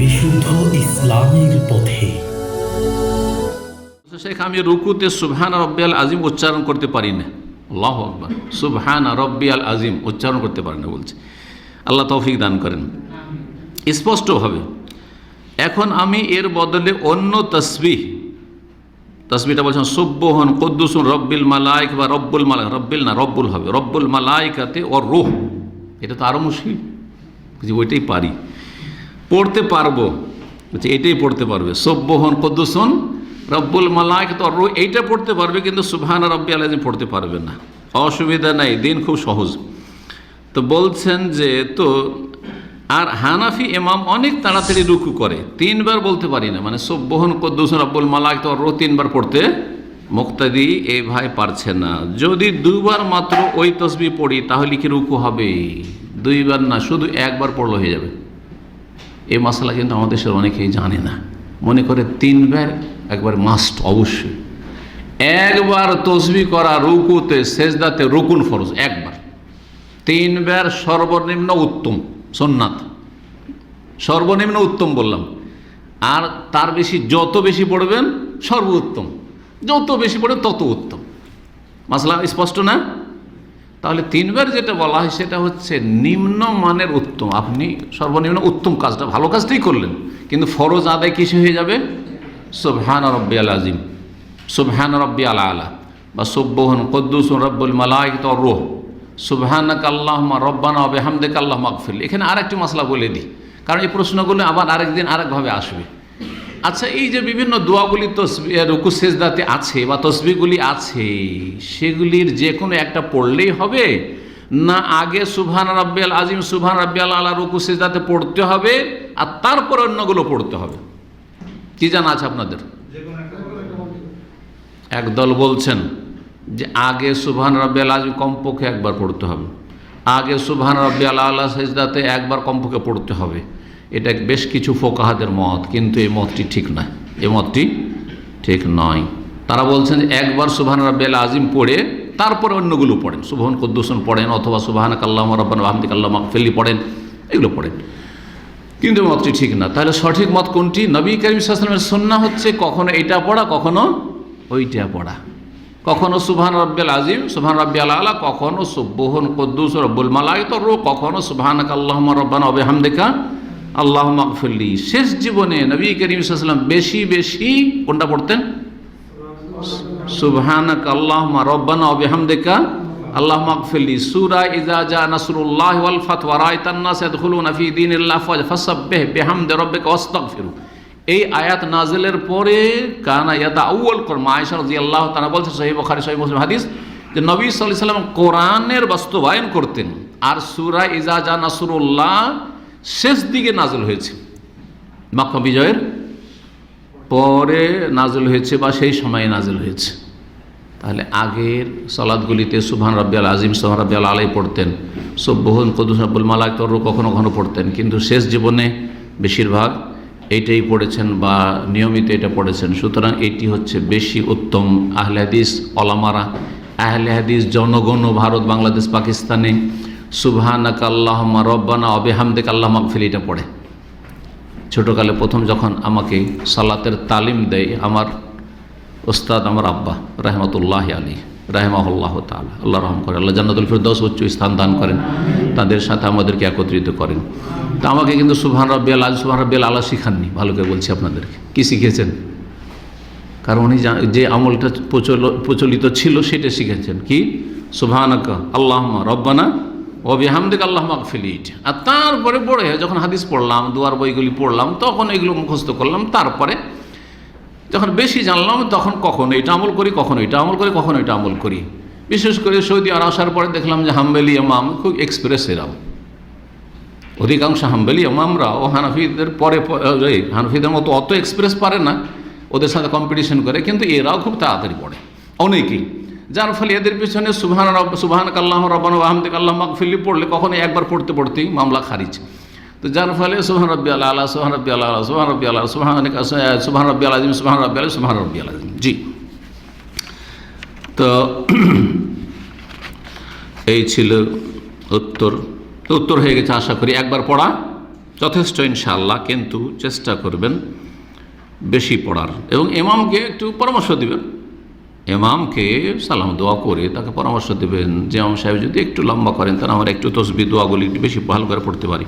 বিশুদ্ধ ইসলামের পথে। শেখ, আমি রুকুতে সুবহান রব্বিয়াল আজিম উচ্চারণ করতে পারি না আল্লাহ আকবর। সুবহান রব্বিয়াল আজিম উচ্চারণ করতে পারি না বলছে। আল্লাহ তৌফিক দান করেন। স্পষ্টভাবে, এখন আমি এর বদলে অন্য তসবিহ তসবিটা বলছেন সুব্বহন কদ্দুসুন রব্বিল মালাইক বা রব্বুল মালাইক রব্বিল না, রব্বুল হবে, রব্বুল মালাইকাতে ও রুহ। এটা তো আরও মুশকিল। যে ওইটাই পারি। পড়তে পারব। বলছি, এটাই পড়তে পারবে। সব্যহন কদ্দুসন রব্বুল মালাইক তো এইটা পড়তে পারবে কিন্তু সুবহান রব্বি আলাজিম পড়তে পারবে না। অসুবিধা নাই, দিন খুব সহজ। তো বলছেন যে, তো আর হানাফি ইমাম অনেক তাড়াতাড়ি রুকু করে। তিনবার বলতে পারি না। মানে সব্যহন কদ্দুসন রব্বুল মালাইক তো রো তিনবার পড়তে মুক্তাদি এই ভাই পারছে না। যদি দুবার মাত্র ওই তসবি পড়ি, তাহলে কি রুকু হবে দুইবার না, শুধু একবার পড়লে হয়ে যাবে। এই মশলা কিন্তু আমাদের দেশের অনেকেই জানে না। মনে করে তিনবার, একবার মাস্ট অবশ্যই। একবার তসবি করা রুকুতে, সেজদাতে রুকুন ফরজ, একবার। তিনবার সর্বনিম্ন উত্তম, সোননাথ। সর্বনিম্ন উত্তম বললাম। আর তার বেশি যত বেশি পড়বেন, সর্বোত্তম। যত বেশি পড়ে তত উত্তম। মশলা স্পষ্ট না? তাহলে তিনবার যেটা বলা হয় সেটা হচ্ছে নিম্ন মানের উত্তম। আপনি সর্বনিম্ন উত্তম কাজটা ভালো কাজটাই করলেন, কিন্তু ফরজ আদায় কিসে হয়ে যাবে? সুবহান রব্বি আল আজিম সুবহান রব্বি আলা। আলা বা সুব্বহন কদ্দুস রব্বুল মালাইক তো রোহ। সুবহানাক আল্লাহমা রব্বানা হবে হামদেক আল্লাহ মাকফিল এখানে আরেকটি মশলা বলে দিই। কারণ এই প্রশ্নগুলো আবার আরেকদিন আরেকভাবে আসবে। আচ্ছা এই যে বিভিন্ন দোয়াগুলি তসবি রুকু আছে বা তসবিগুলি আছে, সেগুলির যে কোনো একটা পড়লেই হবে। না আগে সুভান রাব্বিয়াল আজিম সুভান রাব্বিয়াল আলা রুকু, সেজদাতে পড়তে হবে আর তারপর অন্যগুলো পড়তে হবে। কি জানা আছে আপনাদের? একদল বলছেন যে আগে সুবহান রাব্বিয়াল আজিম কমপক্ষে একবার পড়তে হবে। আগে সুভান রাব্বিয়াল আলা সেজদাতে একবার কমপক্ষে পড়তে হবে। এটা বেশ কিছু ফোকাহাদের মত, কিন্তু এই মতটি ঠিক নয়। এ মতটি ঠিক নয়। তারা বলছেন একবার সুবহান রাব্বিয়াল আজিম পড়ে, তারপরে অন্যগুলো পড়েন। সুবহান কদ্দূষণ পড়েন, অথবা সুবহান কাল্লাহ রব্বান আহমদিক আল্লাহ মাকফেলি পড়েন, এগুলো পড়েন। কিন্তু মতটি ঠিক না। তাহলে সঠিক মত কোনটি? নবী করিম সাল্লামের সন্না হচ্ছে কখনো এটা পড়া, কখনো ওইটা পড়া। কখনো সুবহান রব্বিল আজিম সুবহান রব্বি আলা, কখনো সুব্বহন কদ্দুস রব্বুল মালাই তো কখনো সুবহান আল্লাহ রব্বান অবে হামদেকা আল্লাহ মাকফুল্লি শেষ জীবনে নবী করিম বেশি বেশি কোনটা পড়তেন? সুবহানাক আল্লাহ রব্বানা অবে হামদেকা আল্লাহ মাকফিল্লি সুরা ইজা জা নাসরুল্লাহ ওয়াল ফাতওয়া রাআইতান নাস ইয়াদখুলুনা ফি দীনিল্লাহ ফাসাব্বিহ বিহামদি রাব্বিকা ওয়াস্তাগফিরু এই আয়াত নাজেলের পরে কানা ইয়াতা আউ্ল কর্ম আয়সা রাদিয়াল্লাহু তাআলা বলছে, সহিহ বুখারী, সহিহ মুসলিম হাদিস, যে নবী সাল্লাল্লাহু আলাইহি সাল্লাম কোরআনের বাস্তবায়ন করতেন। আর সূরা ইজা জা নাসরুল্লাহ শেষ দিকে নাজল হয়েছে। মক্কা বিজয়ের পরে নাজল হয়েছে বা সেই সময়ে নাজল হয়েছে। তাহলে আগের সলাদগুলিতে সুবহান রব্বিয়াল আজিম সোহান রব্বিয়াল আলাই পড়তেন। সব্বহন কদুস আব্বুল মালাক তর কখনো কখনো পড়তেন। কিন্তু শেষ জীবনে বেশিরভাগ এইটাই পড়েছেন বা নিয়মিত এটা পড়েছেন। সুতরাং এটি হচ্ছে বেশি উত্তম আহলে হাদিস অলামারা আহলে হাদিস, জনগণ ভারত, বাংলাদেশ, পাকিস্তানে সুবহানাক আল্লাহমা রব্বানা অবেহামদেক আল্লাহ মাকফিল এটা পড়ে। ছোটোকালে প্রথম যখন আমাকে সালাতের তালিম দেয় আমার ওস্তাদ আমার আব্বা, রহমতুল্লাহ আলী রাহমাহুল্লাহ তালা আল্লাহ রহম করে, আল্লাহ জান্নাতুল ফিরদৌস উচ্চ স্থান দান করেন, তাদের সাথে আমাদেরকে একত্রিত করেন। তা আমাকে কিন্তু সুবহান রব্বিয়াল আজ সুবহান রব্বিয়াল আল্লাহ শিখাননি, ভালো করে বলছি আপনাদেরকে। কি শিখেছেন? কারণ উনি যা- আমলটা প্রচল- প্রচলিত ছিল সেটা শিখেছেন। কি? সুবহানাকা আল্লাহমা রব্বানা অবিহামদিক আল্লাহ মাকফিলিট আর তারপরে পড়ে যখন হাদিস পড়লাম, দুয়ার বইগুলি পড়লাম, তখন এগুলো মুখস্থ করলাম। তারপরে যখন বেশি জানলাম, তখন কখন এটা আমল করি, কখন এটা আমল করি, কখন এটা আমল করি। বিশেষ করে সৌদি আর আসার পরে দেখলাম যে হাম্বেলি ইমাম খুব এক্সপ্রেস এরাও অধিকাংশ হাম্বেলি ইমামরা ও হানাফিদের পরে হানাফিদের মতো অত এক্সপ্রেস পারে না, ওদের সাথে কম্পিটিশন করে, কিন্তু এরাও খুব তাড়াতাড়ি পড়ে। অনেকেই। যার ফলে এদের পিছনে সুবহান রব সুবহান কাল্লাহ রব্বান আহমদিক আল্লাহ মাকফিল্লি পড়লে কখনো একবার পড়তে পড়তেই মামলা খারিজ। তো যার ফলে সুবহান রব্বি আল্লাহ আল্লাহ সুবহান রব্বি আল্লাহ সুবহান রব্বি আল্লাহ সুবহান সুবহান রব্বি আল্লাহ সুবহান রব্বি আল্লাহ সুবহান রব্বি আল্লাহ জি। তো এই ছিল উত্তর। উত্তর হয়ে গেছে আশা করি। একবার পড়া যথেষ্ট ইনশাআল্লাহ, কিন্তু চেষ্টা করবেন বেশি পড়ার। এবং ইমামকে একটু পরামর্শ দিবেন। ইমামকে সালাম, দোয়া করে তাকে পরামর্শ দেবেন। যে সাহেব যদি একটু লম্বা করেন, তাহলে আমার একটু তসবি, দোয়াগুলি একটু বেশি ভালো করে পড়তে পারি।